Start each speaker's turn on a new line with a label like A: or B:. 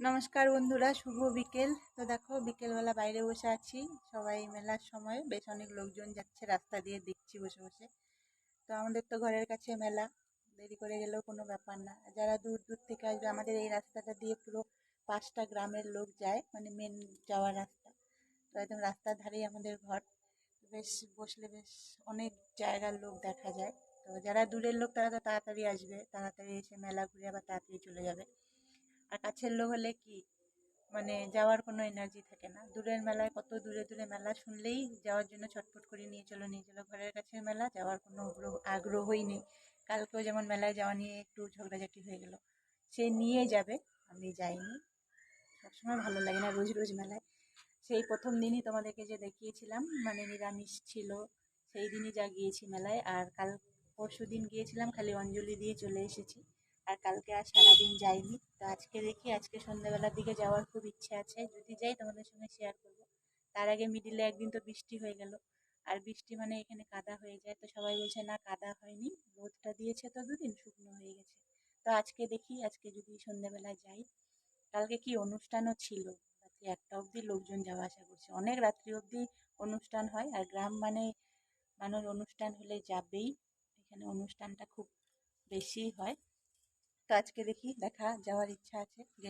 A: নমস্কার বন্ধুরা, শুভ বিকেল। তো দেখো, বিকেলবেলা বাইরে বসে আছি। সবাই মেলার সময় বেশ অনেক লোকজন যাচ্ছে, রাস্তা দিয়ে দেখছি বসে বসে। তো আমাদের তো ঘরের কাছে মেলা, দেরি করে গেলেও কোনো ব্যাপার না। যারা দূর দূর থেকে আসবে, আমাদের এই রাস্তাটা দিয়ে পুরো পাঁচটা গ্রামের লোক যায় মানে মেন যাওয়ার রাস্তা। তো একদম রাস্তার ধারেই আমাদের ঘর। বেশ, বসলে বেশ অনেক জায়গার লোক দেখা যায়। তো যারা দূরের লোক, তারা তো তাড়াতাড়ি আসবে। তাড়াতাড়ি এসে মেলা ঘুরে আবার তাড়াতাড়ি চলে যাবে। আর কাছের লোক হলে কি? মানে যাওয়ার কোনো এনার্জি থাকে না। দূরের মেলায়, কত দূরে দূরে মেলা শুনলেই যাওয়ার জন্য ছটফট করে নিয়ে চলো নিয়ে চলো। ঘরের কাছের মেলা যাওয়ার কোনো আগ্রহই নেই। কালকেও যেমন মেলায় যাওয়া নিয়ে একটু ঝগড়াঝাটি হয়ে গেল। সে নিয়ে যাবে, আমি যাইনি। সবসময় ভালো লাগে না রোজ রোজ মেলায়। সেই প্রথম দিনই তোমাদেরকে যে দেখিয়েছিলাম মানে নিরামিষ ছিল, সেই দিনই যা গিয়েছি মেলায়। আর কাল পরশু দিন গিয়েছিলাম, খালি অঞ্জলি দিয়ে চলে এসেছি। কালকে আর সারাদিন যাইনি। তো আজকে দেখি, আজকে সন্ধ্যাবেলার দিকে যাওয়ার খুব ইচ্ছে আছে। যদি যাই তোমাদের সঙ্গে শেয়ার করব। তার আগে মিডিলে একদিন তো বৃষ্টি হয়ে গেল। আর বৃষ্টি মানে এখানে কাদা হয়ে যায়। তো সবাই বলছে, না, কাদা হয়নি। রোদটা দিয়েছে তো দুদিন, শুকনো হয়ে গেছে। তো আজকে দেখি, আজকে যদি সন্ধ্যাবেলায় যাই। কালকে কি অনুষ্ঠানও ছিল? রাত্রি একটা অবধি লোকজন যাওয়া আসা করছে। অনেক রাত্রি অবধি অনুষ্ঠান হয়। আর গ্রাম মানে মানুষ অনুষ্ঠান হলে যাবেই। এখানে অনুষ্ঠানটা খুব বেশি হয়। তো আজকে দেখি দেখা যাওয়ার ইচ্ছা আছে গেলে